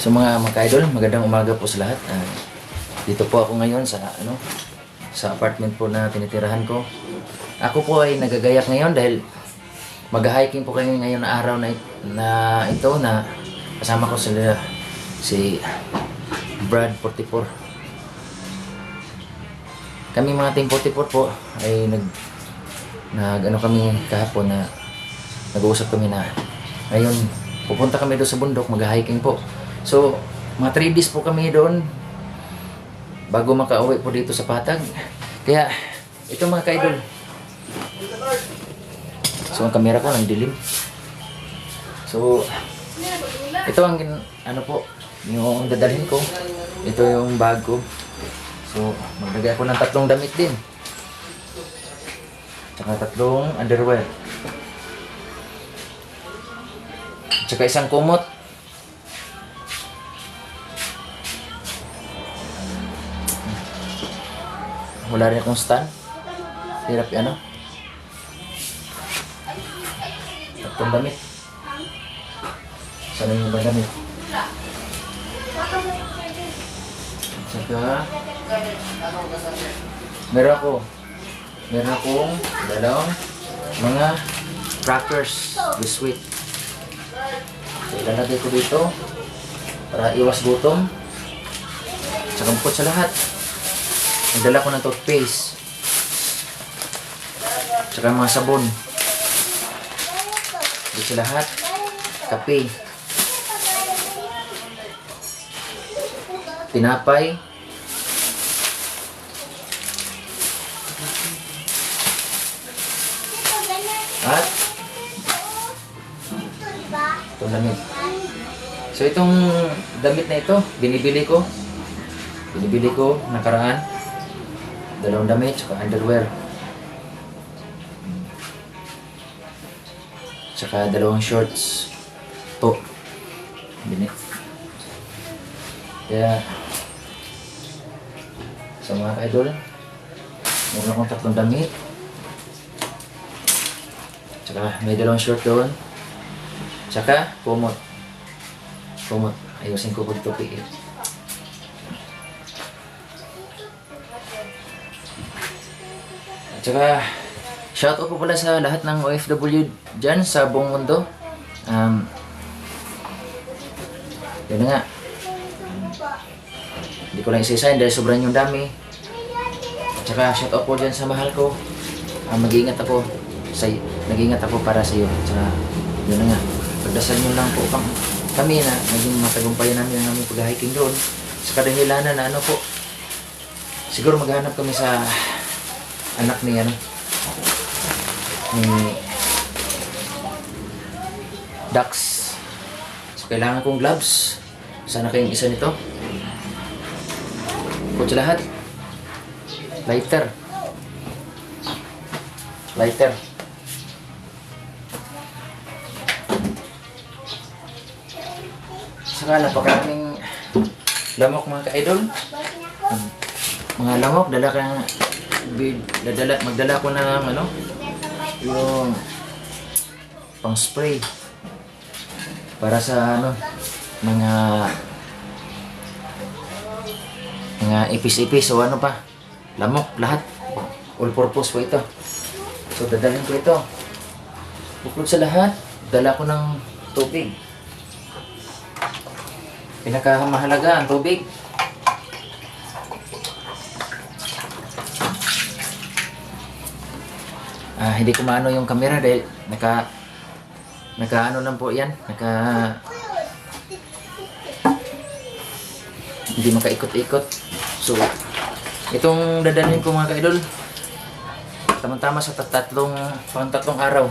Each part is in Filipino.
sa mga mga idol, magandang umaga po sa lahat. Ah, dito po ako ngayon sa ano sa apartment po na tinitirahan ko. Ako po ay nagagayak ngayon dahil mag-hiking po kayo ngayon na araw na, na ito na kasama ko sila si Brad 44. Kami mga team 44 po ay nag nag ano kami kahapon na nag-uusap kami na ngayon pupunta kami doon sa bundok mag-hiking po. So mga 3 days po kami doon bago makauwi po dito sa Patag. Kaya ito mga kaidol. So ang kamera ko nang dilim. So ito ang ano po yung dadalhin ko. Ito yung bag ko. So maglagay ako ng tatlong damit din. Tsaka tatlong underwear. Tsaka isang kumot. Wala rin akong stand. Hirap yung ano. Tatlong damit. Sana yung ibang damit. Tsaka, meron ako. Meron akong dalawang mga crackers with sweet. So, ilalagay ko dito para iwas gutom. Tsaka sa lahat, nagdala ko ng toothpaste. Tsaka mga sabon. Bukod sa lahat, kape. Tinapay. At itong damit. So itong damit na ito, binibili ko. Binibili ko nakaraan. Dalawang damit, tsaka underwear. Tsaka dalawang shorts. To. Binit. Kaya, sa mga ka-idol, meron akong tatlong damit. Tsaka may dalawang short doon. Tsaka, kumot. Kumot. Ayusin ko pag tupi eh. At saka, shoutout po pala sa lahat ng OFW dyan sa buong mundo. Um, yun nga. Hindi ko lang isisayin dahil sobrang yung dami. At saka, shoutout po dyan sa mahal ko. Ah, mag-iingat ako sa nag-iingat ako para sa iyo. At saka, yun nga. Pagdasal nyo lang po kami, kami na naging matagumpayan namin ang aming pag-hiking doon. Sa kadahilanan na ano po, siguro maghanap kami sa anak ni ano, ni Dax. So, kailangan kong gloves. Sana kayong isa nito. Bukod sa lahat, lighter. Lighter. Saka napakaraming lamok mga ka-idol. Mga lamok, dala ka bid, dadala, magdala ko ng ano, yung pang spray para sa ano, mga mga ipis-ipis o ano pa, lamok, lahat. All purpose po ito. So, dadalhin ko ito. Bukod sa lahat, dala ko ng tubig. Pinakamahalaga ang tubig. Hindi ko maano yung camera dahil naka naka ano lang po yan, naka hindi makaikot-ikot. So, itong dadalhin ko mga kaidol, tama-tama sa tat- tatlong, pang tatlong araw.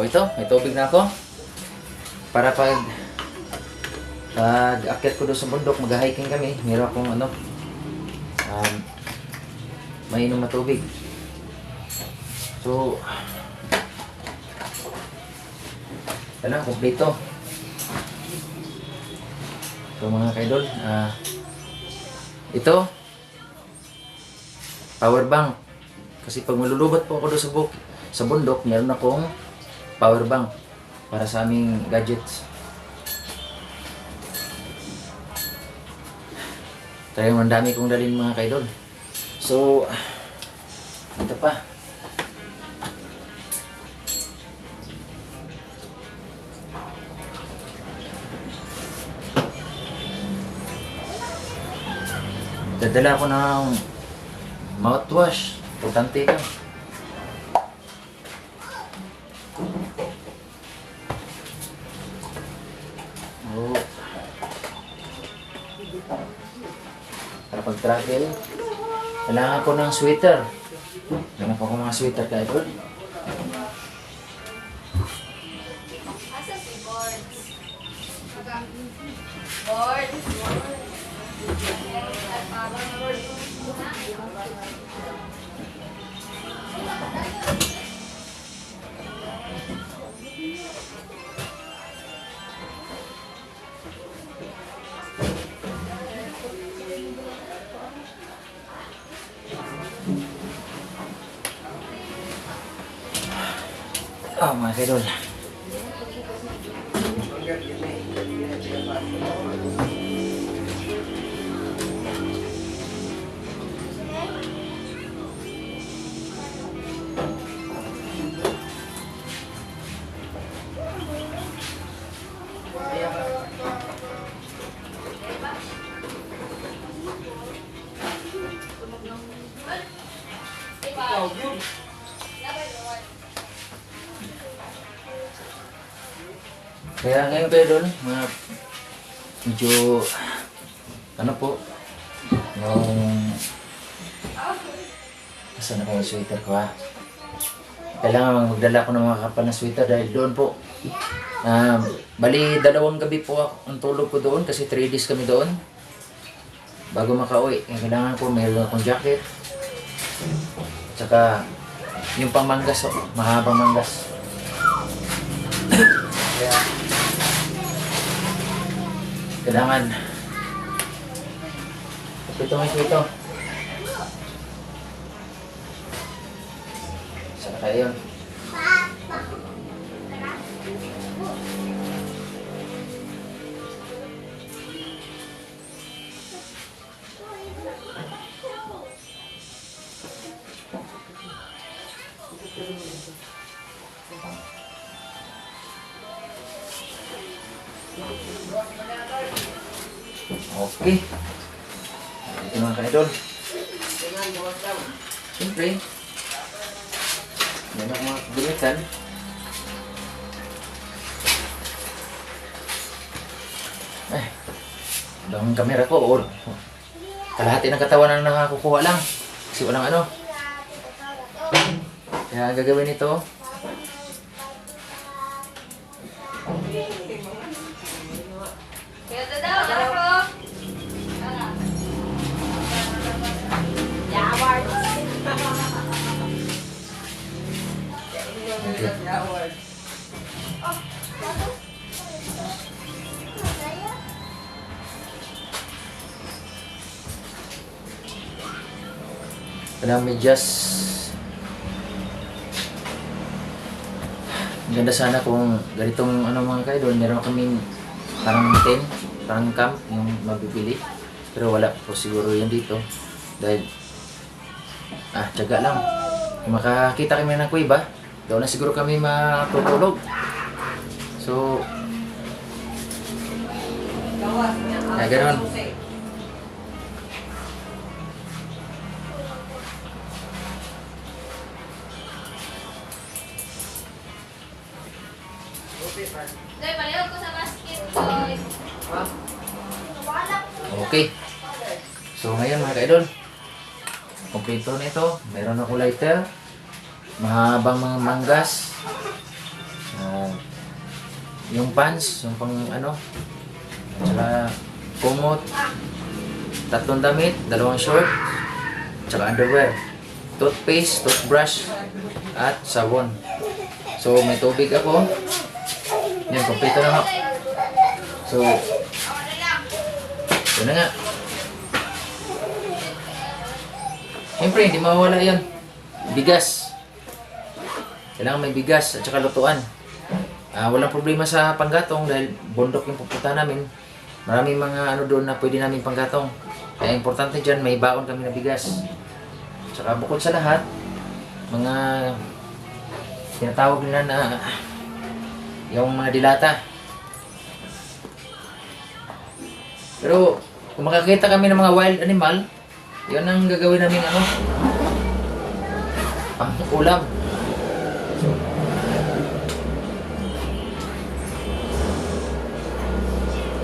Oh, ito, may tubig na ako. Para pag pag akyat ko doon sa bundok, mag-hiking kami, meron akong ano, um, mainom na tubig. So, Kailangan kumpleto. So mga kaidol, ah ito, power bank. Kasi pag malulubot po ako doon sa, sa bundok, meron akong power bank para sa aming gadgets. Talagang ang dami kong dalhin mga kaidol. So, ito pa. Dadala ko ng mouthwash. Importante ka. Pag-travel, kailangan ko ng sweater. Kailangan ko ng mga sweater kahit doon. ออกมาแค่โดนหลัง Kaya ngayon kayo doon, mga medyo ano po, yung Asan na yung sweater ko ha? Kailangan magdala ko ng mga kapal na sweater dahil doon po. Ah, bali, dalawang gabi po ako, ang tulog ko doon kasi 3 days kami doon. Bago makauwi, eh, kailangan ko mayroon akong jacket. Tsaka yung pamanggas, oh, mahabang manggas. Kaya, kailangan ito ito. Saan na kayo yun? Okay. Ito mga ka-idol. Siyempre, yan ang mga gamitan. Eh, ang kamera ko, or, kalahati ng katawan ang nakakukuha lang. Kasi walang ano. Kaya ang gagawin nito, Just Ang ganda sana kung ganitong ano mga kaidol, meron kaming parang tent, parang camp yung mabibili. Pero wala po siguro yan dito. Dahil, ah, tiyaga lang. Kung makakita kami ng kuiba, doon na siguro kami matutulog. So, kaya ganun. Kaidol, kompleto na. Meron ako lighter, mahabang mga manggas, ah, yung pants, yung pang ano, at saka kumot, tatlong damit, dalawang short, tsaka underwear, toothpaste, toothbrush, at sabon. So may tubig ako. Yan, kompleto na ako. So, Yun na nga. Siyempre, hindi mawawala yan. Bigas. Kailangan may bigas at saka lutuan. Ah, walang problema sa panggatong dahil bundok yung pupunta namin. Maraming mga ano doon na pwede namin panggatong. Kaya importante dyan, may baon kami na bigas. Tsaka bukod sa lahat, mga tinatawag nila na yung mga dilata. Pero kung makakita kami ng mga wild animal, yun ang gagawin namin ano, pang ulam. So,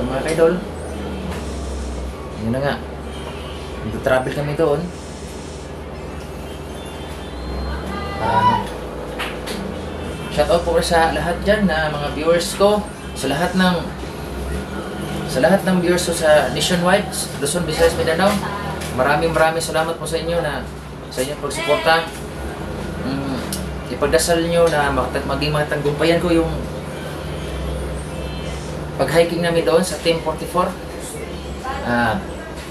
mga kaidol, yun na nga. Nag-travel kami doon. Ah, shout out po sa lahat dyan na mga viewers ko, sa lahat ng sa lahat ng viewers ko sa nationwide, Luzon, Visayas, Mindanao. Maraming maraming salamat po sa inyo na sa inyong pagsuporta. Mm, ipagdasal nyo na maging matanggumpayan ko yung pag-hiking namin doon sa Team 44. Ah,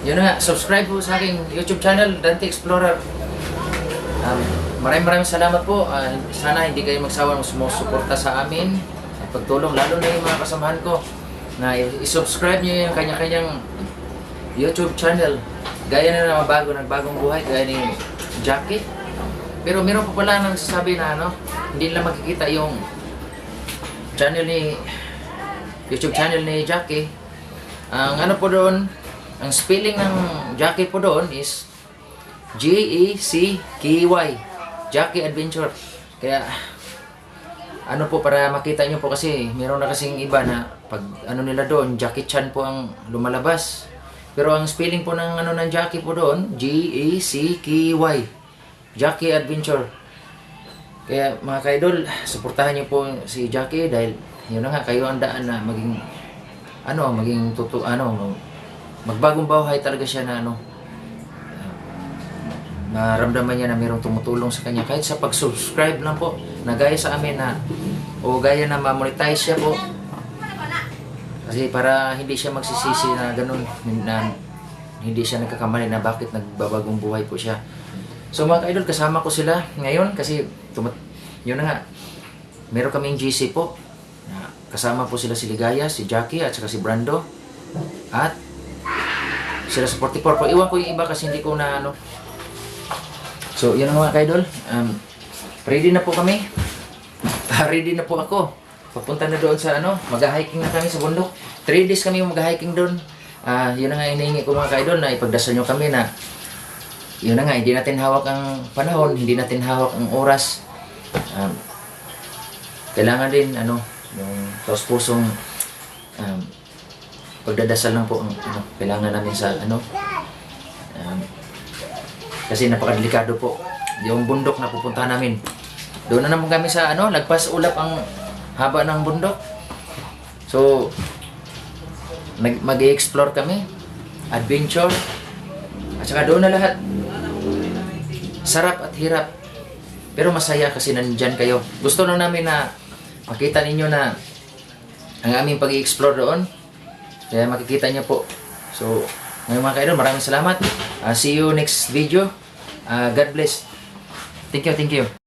yun na nga, subscribe po sa aking YouTube channel, Dante Explorer. Um, maraming maraming salamat po. Ah, sana hindi kayo magsawang sumusuporta sa amin at pagtulong, lalo na yung mga kasamahan ko na i-subscribe nyo yung kanya-kanyang YouTube channel. Gaya na naman bago, nagbagong buhay, gaya ni Jackie. Pero meron pa pala nagsasabi na ano, hindi nila makikita yung channel ni YouTube channel ni Jackie. Ang ano po doon, ang spelling ng Jackie po doon is G-E-C-K-Y. Jackie Adventure. Kaya, ano po, para makita nyo po kasi, meron na kasing iba na pag ano nila doon, Jackie Chan po ang lumalabas. Pero ang spelling po ng ano ng Jackie po doon, G-E-C-K-Y. Jackie Adventure. Kaya mga kaidol, suportahan niyo po si Jackie dahil yun na nga, kayo ang daan na maging ano, maging tutu ano, magbagong buhay talaga siya na ano, naramdaman niya na mayroong tumutulong sa kanya kahit sa pag-subscribe lang po na gaya sa amin na o gaya na ma-monetize siya po kasi para hindi siya magsisisi na ganun na hindi siya nagkakamali na bakit nagbabagong buhay po siya so mga idol kasama ko sila ngayon kasi tumat yun na nga meron kaming GC po kasama po sila si Ligaya, si Jackie at saka si Brando at sila sa 44 po iwan ko yung iba kasi hindi ko na ano So, yun ang mga kaidol. Um, ready na po kami. Ready na po ako. Papunta na doon sa ano, mag-hiking na kami sa bundok. 3 days kami mag-hiking doon. Ah, yun na nga hinihingi ko mga kaidol na ipagdasal nyo kami na yun na nga, hindi natin hawak ang panahon, hindi natin hawak ang oras. Um, kailangan din, ano, yung taos pusong um, pagdadasal lang po ang ano, kailangan namin sa ano, um, kasi napakadelikado po. Yung bundok na pupuntahan namin. Doon na naman kami sa ano, lagpas ulap ang haba ng bundok. So, nag mag-explore kami. Adventure. At saka doon na lahat. Sarap at hirap. Pero masaya kasi nandyan kayo. Gusto na namin na makita ninyo na ang aming pag-explore doon. Kaya makikita niyo po. So, ngayon mga kaidol, maraming salamat. Ah, see you next video. Ah, God bless. Thank you, thank you.